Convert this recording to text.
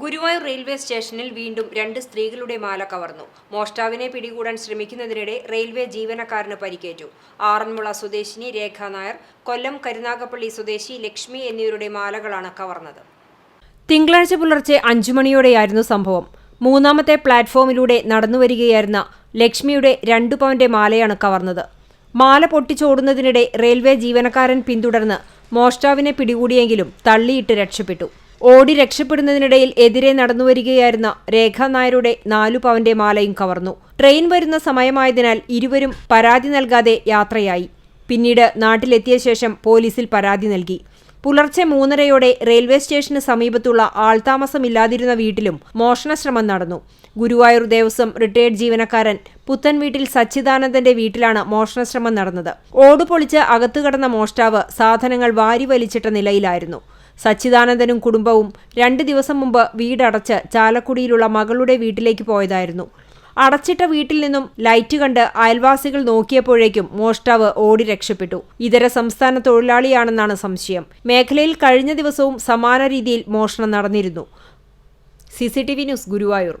Guruvayur railway സ്റ്റേഷനിൽ വീണ്ടും രണ്ട് സ്ത്രീകളുടെ മാല കവർന്നു. മോഷ്ടാവിനെ പിടികൂടാൻ ശ്രമിക്കുന്നതിനിടെ റെയിൽവേ ജീവനക്കാരന് പരിക്കേറ്റു. ആറന്മുള സ്വദേശിനി രേഖ നായർ കൊല്ലം കരുനാഗപ്പള്ളി സ്വദേശി ലക്ഷ്മി എന്നിവരുടെ മാലകളാണ് കവർന്നത്. തിങ്കളാഴ്ച പുലർച്ചെ അഞ്ചുമണിയോടെയായിരുന്നു സംഭവം. മൂന്നാമത്തെ പ്ലാറ്റ്ഫോമിലൂടെ നടന്നുവരികയായിരുന്ന ലക്ഷ്മിയുടെ രണ്ടു പവന്റെ മാലയാണ് കവർന്നത്. മാല പൊട്ടിച്ചോടുന്നതിനിടെ റെയിൽവേ ജീവനക്കാരൻ പിന്തുടർന്ന് മോഷ്ടാവിനെ പിടികൂടിയെങ്കിലും തള്ളിയിട്ട് രക്ഷപ്പെട്ടു. ഓടി രക്ഷപ്പെടുന്നതിനിടയിൽ എതിരെ നടന്നുവരികയായിരുന്ന രേഖ നായരുടെ നാലു പവന്റെ മാലയും കവർന്നു. ട്രെയിൻ വരുന്ന സമയമായതിനാൽ ഇരുവരും പരാതി നൽകാതെ യാത്രയായി. പിന്നീട് നാട്ടിലെത്തിയ ശേഷം പോലീസിൽ പരാതി നൽകി. പുലർച്ചെ മൂന്നരയോടെ റെയിൽവേ സ്റ്റേഷന് സമീപത്തുള്ള ആൾതാമസമില്ലാതിരുന്ന വീട്ടിലും മോഷണശ്രമം നടന്നു. ഗുരുവായൂർ ദേവസ്വം റിട്ടയേർഡ് ജീവനക്കാരൻ പുത്തൻ വീട്ടിൽ സച്ചിദാനന്ദന്റെ വീട്ടിലാണ് മോഷണശ്രമം നടന്നത്. ഓടുപൊളിച്ച് അകത്തുകടന്ന മോഷ്ടാവ് സാധനങ്ങൾ വാരി വലിച്ചിട്ട നിലയിലായിരുന്നു. സച്ചിദാനന്ദനും കുടുംബവും രണ്ട് ദിവസം മുമ്പ് വീടടച്ച് ചാലക്കുടിയിലുള്ള മകളുടെ വീട്ടിലേക്ക് പോയതായിരുന്നു. അടച്ചിട്ട വീട്ടിൽ നിന്നും ലൈറ്റ് കണ്ട് അയൽവാസികൾ നോക്കിയപ്പോഴേക്കും മോഷ്ടാവ് ഓടി രക്ഷപ്പെട്ടു. ഇതര സംസ്ഥാന തൊഴിലാളിയാണെന്നാണ് സംശയം. മേഖലയിൽ കഴിഞ്ഞ ദിവസവും സമാന രീതിയിൽ മോഷണം നടന്നിരുന്നു. C news Guruvayur.